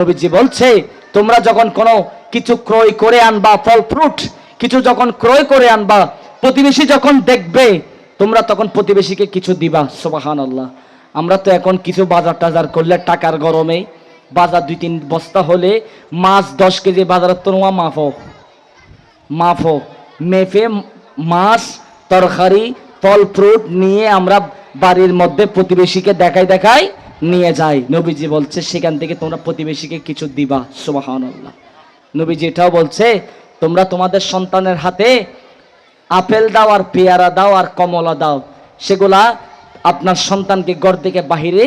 নবীজি বলছে, তোমরা যখন কোনো কিছু ক্রয় করে আনবা, ফল, ফ্রুট, কিছু যখন ক্রয় করে আনবা, প্রতিবেশী যখন দেখবে, তোমরা তখন প্রতিবেশীকে কিছু দিবা। সুবাহান আল্লাহ আমরা তো এখন কিছু বাজার টাজার করলে টাকার গরমে, বাজার দুই তিন বস্তা হলে মাছ দশ কেজি বাজার তো নোয়া মাফ মাফ মেফে মাছ, তরকারি, ফল, ফ্রুট নিয়ে আমরা বাড়ির মধ্যে প্রতিবেশীকে দেখাই দেখাই নিয়ে যায় নবীজি বলছে, সেখান থেকে তোমরা প্রতিবেশীকে কিছু দিবা। সুবাহান আল্লাহ নবীজি এটাও বলছে, তোমরা তোমাদের সন্তানের হাতে আপেল দাও আর পেয়ারা দাও আর কমলা দাও। সেগুলা আপনার সন্তানকে ঘর থেকে বাহিরে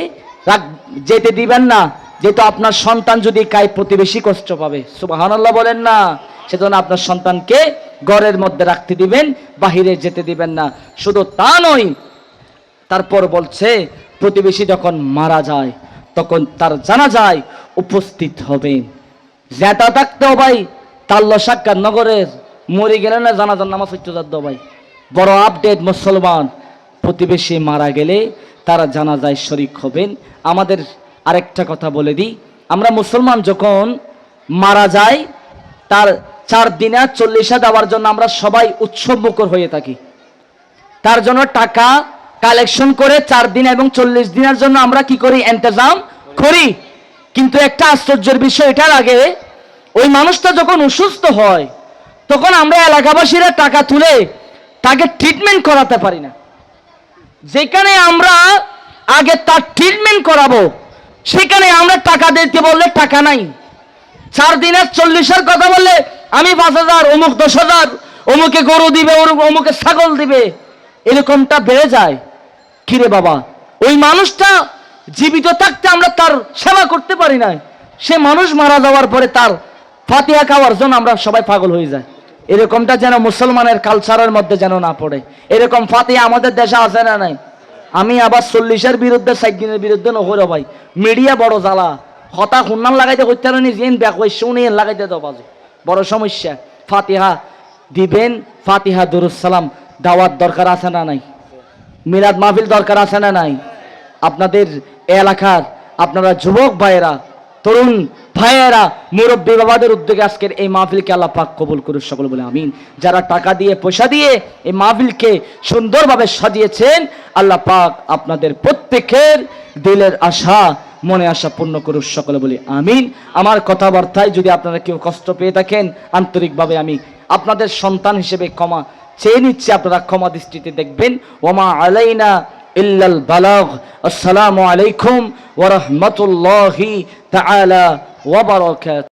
রাখ, যেতে দিবেন না। যেহেতু আপনার সন্তান যদি কায় প্রতিবেশী কষ্ট পাবে। সুবাহানাল্লাহ বলেন না। সেজন্য আপনার সন্তানকে ঘরের মধ্যে রাখতে দিবেন, বাহিরে যেতে দিবেন না। শুধু তা নয়, তারপর বলছে প্রতিবেশী যখন মারা যায়, তখন তার জানা যায় উপস্থিত হবে। জেতা থাকতেও ভাই তাল্ল সাক্ষাৎ নগরের মরে গেলে না জানা জানাজার নামাজ হচ্ছে ভাই। বড় আপডেট মুসলমান। প্রতিবেশী মারা গেলে তারা জানা যায় শরিক হবেন। আমাদের আরেকটা কথা বলে দিই, আমরা মুসলমান যখন মারা যায় তার চার দিনে চল্লিশা দেওয়ার জন্য আমরা সবাই উৎসব মুখর হয়ে থাকি। তার জন্য টাকা কালেকশন করে চার দিন এবং চল্লিশ দিনের জন্য আমরা কি করি? ইন্তজাম করি। কিন্তু একটা আশ্চর্যের বিষয়, এটার আগে ওই মানুষটা যখন অসুস্থ হয়, তখন আমরা এলাকাবাসীরা টাকা তুলে তাকে ট্রিটমেন্ট করাতে পারি না। যেখানে আমরা আগে তার ট্রিটমেন্ট করাবো, সেখানে আমরা টাকা দিতে বললে টাকা নাই। চার দিনের চল্লিশের কথা বললে আমি পাঁচ হাজার, অমুক দশ হাজার, অমুকে গরু দিবে, অমুকে ছাগল দিবে, এরকমটা বেড়ে যায়। কিরে বাবা? ওই মানুষটা জীবিত থাকতে আমরা তার সেবা করতে পারি না সে মানুষ মারা যাওয়ার পরে তার ফাতিহা খাওয়ার জন্য আমরা সবাই পাগল হয়ে যায় এরকমটা যেন মুসলমানের কালচারের মধ্যে যেন না পড়ে। এরকম ফাতিহা আমাদের দেশে আছে না নাই? আমি আবার চল্লিশের বিরুদ্ধে দিনের বিরুদ্ধে নহর ভাই মিডিয়া বড় জ্বালা। হতা খুন্নান লাগাইতে করতে পারেনি যেন ব্যাক হয়ে শুনে লাগাইতে দাও বাজে। বড় সমস্যা। ফাতিহা দিবেন, ফাতিহা দুরুসালাম দাওয়াত দরকার আছে না নাই? মিলাদ মাহফিল দরকার আছে না নাই? আপনাদের এলাকার আপনারা যুবক ভাইয়েরা, তরুণ ভাইয়েরা, মুরব্বী বাবাদের উদ্যোগে আজকের এই মাহফিলকে আল্লাহ পাক কবুল করুন সকল বলে আমিন। যারা টাকা দিয়ে, পয়সা দিয়ে এই মাহফিলকে সুন্দরভাবে সাজিয়েছেন, আল্লাহ পাক আপনাদের প্রত্যেকের দিলের আশা, মনে আশা পূর্ণ করুন সকলে বলি আমিন। আমার কথাবার্তায় যদি আপনারা কেউ কষ্ট পেয়ে থাকেন, আন্তরিকভাবে আমি আপনাদের সন্তান হিসেবে ক্ষমা চেয়ে নিচ্ছি, আপনারা ক্ষমা দৃষ্টিতে দেখবেন। ওমা আলাইনা ইল্লাল বালাগ। আসসালামু আলাইকুম ওয়া রাহমাতুল্লাহি তাআলা ওয়া বারাকাতুহু।